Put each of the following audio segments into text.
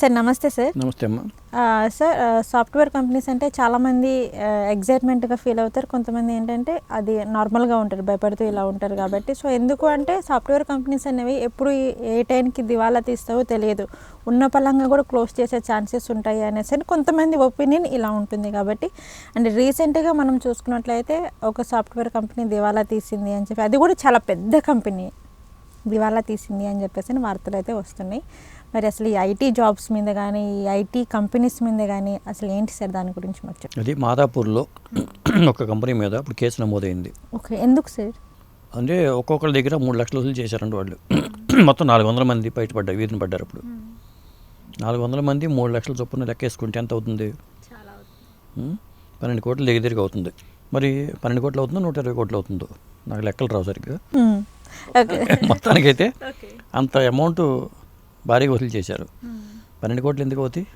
Sir నమస్తే sir. నమస్తే అమ్మా. సార్ సాఫ్ట్వేర్ కంపెనీస్ అంటే చాలామంది ఎగ్జైట్మెంట్గా ఫీల్ అవుతారు. కొంతమంది ఏంటంటే అది నార్మల్గా ఉంటారు భయపడుతూ ఇలా ఉంటారు కాబట్టి. సో ఎందుకు అంటే సాఫ్ట్వేర్ కంపెనీస్ అనేవి ఎప్పుడు ఏ- టైంకి దివాలా తీస్తావో తెలియదు. ఉన్న పలంగా కూడా క్లోజ్ చేసే ఛాన్సెస్ ఉంటాయి అనేసి అని కొంతమంది ఒపీనియన్ ఇలా ఉంటుంది కాబట్టి. అండ్ రీసెంట్గా మనం చూసుకున్నట్లయితే ఒక సాఫ్ట్వేర్ కంపెనీ దివాలా తీసింది అని చెప్పి అది కూడా చాలా పెద్ద కంపెనీ. దివాలా తీసింది అని చెప్పేసి అని వార్తలు అయితే వస్తున్నాయి. మరి అసలు ఈ ఐటీ జాబ్స్ మీద కానీ ఈ ఐటీ కంపెనీస్ మీద కానీ అసలు ఏంటి సార్ దాని గురించి మాకు చెప్పండి. అది మాదాపూర్లో ఒక కంపెనీ మీద ఇప్పుడు కేసు నమోదైంది. ఓకే ఎందుకు సార్? అంటే ఒక్కొక్కరి దగ్గర మూడు లక్షలు వసూలు చేశారండి వాళ్ళు. మొత్తం నాలుగు వందల మంది బయటపడ్డారు వీధిని పడ్డారు అప్పుడు. నాలుగు వందల మంది మూడు లక్షల చొప్పున లెక్కేసుకుంటే ఎంత అవుతుంది? ఉం? పన్నెండు కోట్ల దగ్గర దగ్గర అవుతుంది. మరి పన్నెండు కోట్లు అవుతుందో నూట ఇరవై కోట్లు అవుతుందో? నాకు లెక్కలు రావు సరిగ్గా. ఓకే మొత్తానికైతే అంత అమౌంట్ భారీగా వసూలు చేశారు. పన్నెండు కోట్లు ఎందుకు అవుతాయి?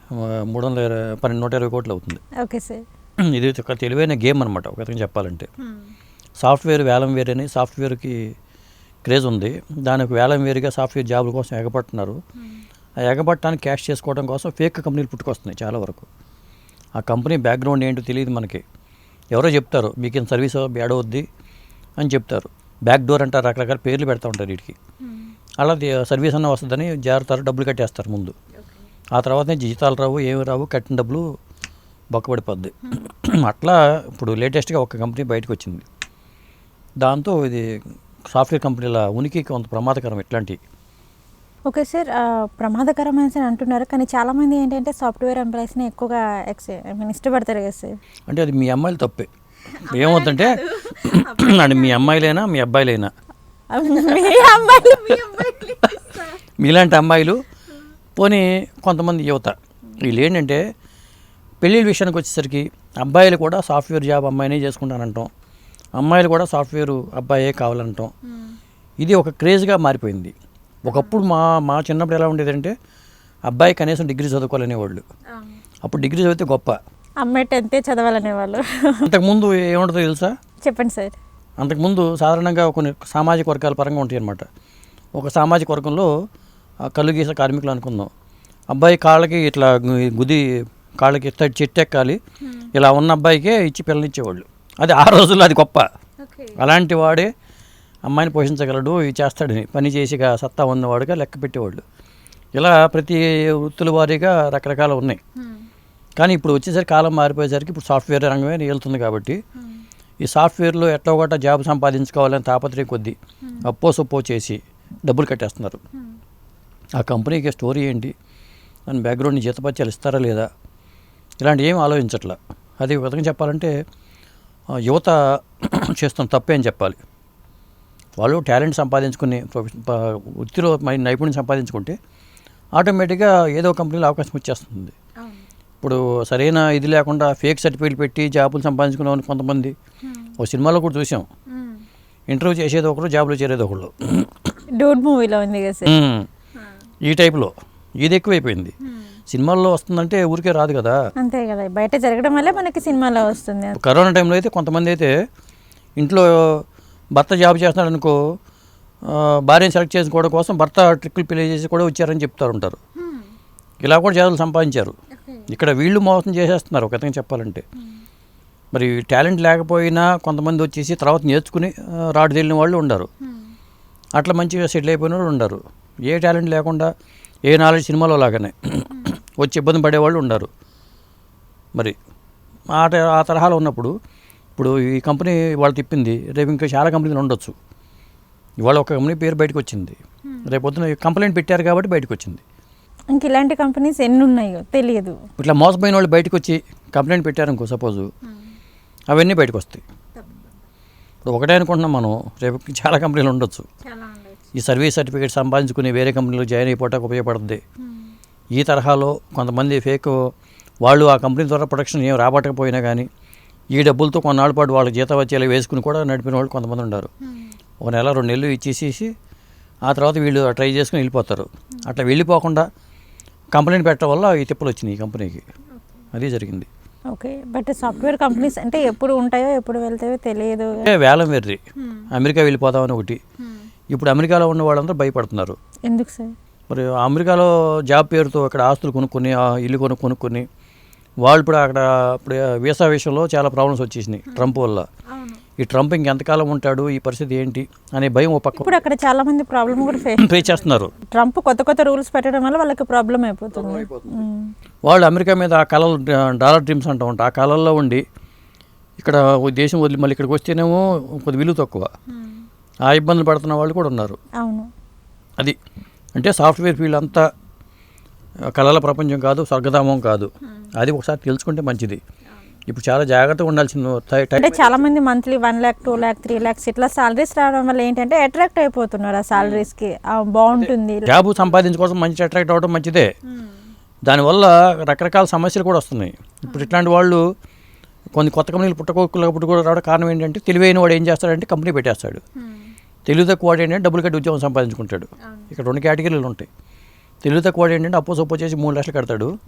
మూడు వందల పన్నెండు నూట ఇరవై కోట్లు అవుతుంది. Okay sir. ఇది ఒక తెలివైన గేమ్ అనమాట ఒక విధంగా చెప్పాలంటే. సాఫ్ట్వేర్ వేలం వేర్ అని సాఫ్ట్వేర్కి క్రేజ్ ఉంది. దానికి వేలం వేరుగా సాఫ్ట్వేర్ జాబుల కోసం ఎగపడుతున్నారు ఆ ఎగపట్టడానికి క్యాష్ చేసుకోవడం కోసం ఫేక్ కంపెనీలు పుట్టుకొస్తున్నాయి చాలా వరకు. ఆ కంపెనీ బ్యాక్గ్రౌండ్ ఏంటో తెలియదు మనకి. ఎవరో చెప్తారు మీకు ఇంత సర్వీస్ ఏడవద్ది అని చెప్తారు. బ్యాక్ డోర్ అంటారు రకరకాల పేర్లు పెడతా ఉంటారు వీటికి. అలా సర్వీస్ అన్న వస్తుందని జారుతారు డబ్బులు కట్టేస్తారు ముందు. ఆ తర్వాత జీతాలు రావు ఏమి రావు కట్టిన డబ్బులు బొక్కబడిపోద్ది. అట్లా ఇప్పుడు లేటెస్ట్గా ఒక కంపెనీ బయటకు వచ్చింది దాంతో ఇది సాఫ్ట్వేర్ కంపెనీల ఉనికి కొంత ప్రమాదకరం ఇట్లాంటి ఓకే సార్ ప్రమాదకరమైన సార్ అంటున్నారు కానీ చాలామంది ఏంటంటే సాఫ్ట్వేర్ ఎంప్లాయీస్ని ఎక్కువగా ఎక్స్ ఇష్టపడతారు కదా సార్. అంటే అది మీ అమ్మాయిలు తప్పే. ఏమవుతుందంటే అంటే మీ అమ్మాయిలైనా మీ అబ్బాయిలైనా మీలాంటి అమ్మాయిలు పోనీ కొంతమంది యువత వీళ్ళు ఏంటంటే పెళ్ళిళ్ళ విషయానికి వచ్చేసరికి అబ్బాయిలు కూడా సాఫ్ట్వేర్ జాబ్ అమ్మాయినే చేసుకుంటానంటాం అమ్మాయిలు కూడా సాఫ్ట్వేర్ అబ్బాయే కావాలంటాం. ఇది ఒక క్రేజ్గా మారిపోయింది. ఒకప్పుడు మా మా చిన్నప్పుడు ఎలా ఉండేదంటే అబ్బాయి కనీసం డిగ్రీ చదువుకోవాలనేవాళ్ళు. అప్పుడు డిగ్రీ చదివితే గొప్ప. అమ్మాయి టెన్తే చదవాలనే వాళ్ళు అంతకుముందు ఏముంటుందో తెలుసా? చెప్పండి సార్. అంతకుముందు సాధారణంగా కొన్ని సామాజిక వర్గాల పరంగా ఉంటాయి అన్నమాట ఒక సామాజిక వర్గంలో కళ్ళు గీసే కార్మికులు అనుకుందాం. అబ్బాయి కాళ్ళకి ఇట్లా గుది కాళ్ళకి త- చెట్టు ఎక్కాలి ఇలా ఉన్న అబ్బాయికే ఇచ్చి పిల్లనిచ్చేవాళ్ళు అది ఆ రోజుల్లో అది గొప్ప. అలాంటి వాడే అమ్మాయిని పోషించగలడు ఇది చేస్తాడని. పని చేసిగా సత్తా ఉన్నవాడుగా లెక్క పెట్టేవాళ్ళు. ఇలా ప్రతి వృత్తుల వారీగా రకరకాలు ఉన్నాయి. కానీ ఇప్పుడు వచ్చేసరికి కాలం మారిపోయేసరికి ఇప్పుడు సాఫ్ట్వేర్ రంగమే వెళ్తుంది కాబట్టి ఈ సాఫ్ట్వేర్లో ఎట్లా ఒకట జాబ్ సంపాదించుకోవాలని తాపత్రయం కొద్దీ అప్పో సొప్పో చేసి డబ్బులు కట్టేస్తున్నారు. ఆ కంపెనీకి స్టోరీ ఏంటి? దాని బ్యాక్గ్రౌండ్ జీతపత్యాలు ఇస్తారా లేదా? ఇలాంటి ఏం ఆలోచించట్లా. అది విధంగా చెప్పాలంటే యువత చేస్తున్న తప్పే అని చెప్పాలి. వాళ్ళు టాలెంట్ సంపాదించుకుని వృత్తిలో మరి నైపుణ్యం సంపాదించుకుంటే ఆటోమేటిక్గా ఏదో కంపెనీలో అవకాశం వచ్చేస్తుంది. ఇప్పుడు సరైన ఇది లేకుండా ఫేక్ సర్టిఫికేట్ పెట్టి జాబులు సంపాదించుకునే వాళ్ళు కొంతమంది. ఓ సినిమాలో కూడా చూసాం. ఇంటర్వ్యూ చేసేది ఒకరు జాబ్లో చేరేది ఒకళ్ళు. డూడ్ మూవీలో ఉంది కదా. ఈ టైప్లో. ఇది ఎక్కువైపోయింది. సినిమాల్లో వస్తుందంటే ఊరికే రాదు కదా. అంతే కదా. బయట జరగడం వల్లే మనకి సినిమాలో వస్తుంది. కరోనా టైంలో అయితే కొంతమంది అయితే ఇంట్లో భర్త జాబ్ చేస్తున్నాడు అనుకో భార్యను సెలెక్ట్ చేసుకోవడం కోసం భర్త ట్రిక్కులు ప్లే చేసి కూడా వచ్చారని చెప్తారు ఉంటారు. ఇలా కూడా జాబులు సంపాదించారు. ఇక్కడ వీళ్ళు మోసం చేసేస్తున్నారు ఒక విధంగా చెప్పాలంటే. మరి టాలెంట్ లేకపోయినా కొంతమంది వచ్చేసి తర్వాత నేర్చుకుని రాడు తేలిన వాళ్ళు ఉండరు. అట్లా మంచిగా సెటిల్ అయిపోయిన వాళ్ళు ఉండరు. ఏ టాలెంట్ లేకుండా ఏ నాలెడ్జ్ సినిమాలో లాగానే వచ్చి ఇబ్బంది పడేవాళ్ళు ఉండరు. మరి ఆ ఆ తరహాలో ఉన్నప్పుడు ఇప్పుడు ఈ కంపెనీ వాళ్ళు తిప్పింది రేపు ఇంకా చాలా కంపెనీలు ఉండొచ్చు. ఇవాళ ఒక కంపెనీ పేరు బయటకు వచ్చింది. రేపు పొద్దున కంప్లైంట్ పెట్టారు కాబట్టి బయటకు వచ్చింది. ఇంక ఇలాంటి కంపెనీస్ ఎన్ని ఉన్నాయో తెలియదు. ఇట్లా మోసపోయిన వాళ్ళు బయటకు వచ్చి కంప్లైంట్ పెట్టారనుకో సపోజు. అవన్నీ బయటకు వస్తాయి ఇప్పుడు ఒకటే అనుకుంటున్నాం మనం రేపు చాలా కంపెనీలు ఉండొచ్చు. ఈ సర్వీస్ సర్టిఫికేట్ సంపాదించుకుని వేరే కంపెనీలో జాయిన్ అయిపోవటానికి ఉపయోగపడుతుంది ఈ తరహాలో కొంతమంది ఫేక్ వాళ్ళు ఆ కంపెనీ ద్వారా ప్రొడక్షన్ ఏం రాబట్టకపోయినా కానీ ఈ డబ్బులతో కొన్నాళ్ళ పాటు వాళ్ళ జీతం వచ్చేలా వేసుకుని కూడా నడిపిన వాళ్ళు కొంతమంది ఉన్నారు ఒక నెల రెండు నెలలు ఇచ్చేసేసి ఆ తర్వాత వీళ్ళు ట్రై చేసుకుని వెళ్ళిపోతారు. అట్లా వెళ్ళిపోకుండా కంప్లైంట్ పెట్టడం వల్ల ఈ తిప్పలు వచ్చినాయి ఈ కంపెనీకి. అది జరిగింది. ఓకే. బట్ సాఫ్ట్వేర్ కంపెనీస్ అంటే ఎప్పుడు ఉంటాయో ఎప్పుడు వెళ్తాయో తెలియదు. వేలం వెర్రి అమెరికా వెళ్ళిపోదామని ఒకటి. ఇప్పుడు అమెరికాలో ఉన్న వాళ్ళందరూ భయపడుతున్నారు. ఎందుకు సార్? మరి అమెరికాలో జాబ్ పేరుతో ఇక్కడ ఆస్తులు కొనుక్కొని ఇల్లు కొను కొనుక్కొని వాళ్ళు ఇప్పుడు అక్కడ ఇప్పుడు వీసా విషయంలో చాలా ప్రాబ్లమ్స్ వచ్చేసినాయి ట్రంప్ వల్ల. ఈ ట్రంప్ ఇంకెంతకాలం ఉంటాడు? ఈ పరిస్థితి ఏంటి? అనే భయం ఓ పక్క ఇప్పుడు అక్కడ చాలా మంది ప్రాబ్లమ్ కూడా ఫేస్ ఫేస్ చేస్తున్నారు ట్రంప్ కొత్త కొత్త రూల్స్ పెట్టడం వల్ల వాళ్ళకి ప్రాబ్లం అయిపోతుంది. వాళ్ళు అమెరికా మీద ఆ కళలు డాలర్ డ్రీమ్స్ అంటూ ఉంటారు. ఆ కళల్లో ఉండి ఇక్కడ దేశం వదిలి మళ్ళీ ఇక్కడికి వస్తేనేమో కొద్ది విలువ తక్కువ. ఆ ఇబ్బందులు పడుతున్న వాళ్ళు కూడా ఉన్నారు. అవును. అది అంటే సాఫ్ట్వేర్ ఫీల్డ్ అంతా ఆ, కళల ప్రపంచం కాదు స్వర్గధామం కాదు. అది ఒకసారి తెలుసుకుంటే మంచిది. ఇప్పుడు చాలా జాగ్రత్తగా ఉండాల్సిన టై- అంటే చాలా మంది monthly one lakh two lakh three lakhs ఇట్లా సాలరీస్ రావడం వల్ల ఏంటంటే అట్రాక్ట్ అయిపోతున్నారు ఆ సాలరీస్కి బాగుంటుంది. జాబ్ సంపాదించుకోవడం మంచి అట్రాక్ట్ అవ్వడం మంచిదే. దానివల్ల రకరకాల సమస్యలు కూడా వస్తున్నాయి. ఇప్పుడు ఇట్లాంటి వాళ్ళు కొన్ని కొత్త కంపెనీలు పుట్టకోకులు పుట్టు కూడా రావడం కారణం ఏంటంటే తెలివైన వాడు ఏం చేస్తాడంటే కంపెనీ పెట్టేస్తాడు. తెలివి తక్కువ వాడు ఏంటంటే డబ్బులు కట్టి ఉద్యోగం సంపాదించుకుంటాడు. ఇక్కడ రెండు కేటగిరీలు ఉంటాయి. తెలివి తక్కువ వాడు ఏంటంటే అప్పు సొప్పు చేసి మూడు లక్షలు కడతాడు.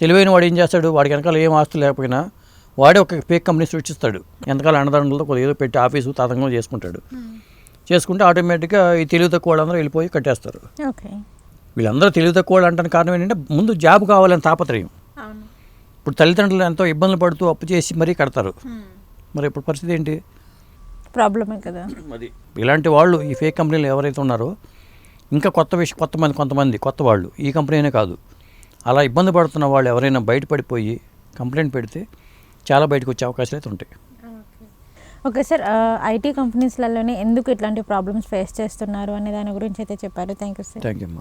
తెలివైన వాడు ఏం చేస్తాడు? వాడికి వెనకాల ఏం ఆస్తులు లేకపోయినా వాడే ఒక ఫేక్ కంపెనీ సృష్టిస్తాడు. ఎంతకాలం అన్నదానంలో కొద్దిగా ఏదో పెట్టి ఆఫీసు తాతంగం చేసుకుంటాడు. చేసుకుంటే ఆటోమేటిక్గా ఈ తెలివి తక్కువ వాళ్ళందరూ వెళ్ళిపోయి కట్టేస్తారు. ఓకే. వీళ్ళందరూ తెలివి తక్కువ వాళ్ళు అంటానికి కారణం ఏంటంటే ముందు జాబ్ కావాలని తాపత్రయం. ఇప్పుడు తల్లిదండ్రులు ఎంతో ఇబ్బందులు పడుతూ అప్పు చేసి మరీ కడతారు. మరి ఇప్పుడు పరిస్థితి ఏంటి? ప్రాబ్లమే కదా. అది ఇలాంటి వాళ్ళు ఈ ఫేక్ కంపెనీలు ఎవరైతే ఉన్నారో ఇంకా కొత్త విషయం కొత్త మంది కొంతమంది కొత్త వాళ్ళు ఈ కంపెనీ అనే కాదు. అలా ఇబ్బంది పడుతున్న వాళ్ళు ఎవరైనా బయటపడిపోయి కంప్లైంట్ పెడితే చాలా బయటకు వచ్చే అవకాశాలు అయితే ఉంటాయి. ఓకే. సార్ ఐటీ కంపెనీస్లలోనే ఎందుకు ఇట్లాంటి ప్రాబ్లమ్స్ ఫేస్ చేస్తున్నారు అనే దాని గురించి అయితే చెప్పారు. Thank you sir. Thank you అమ్మా.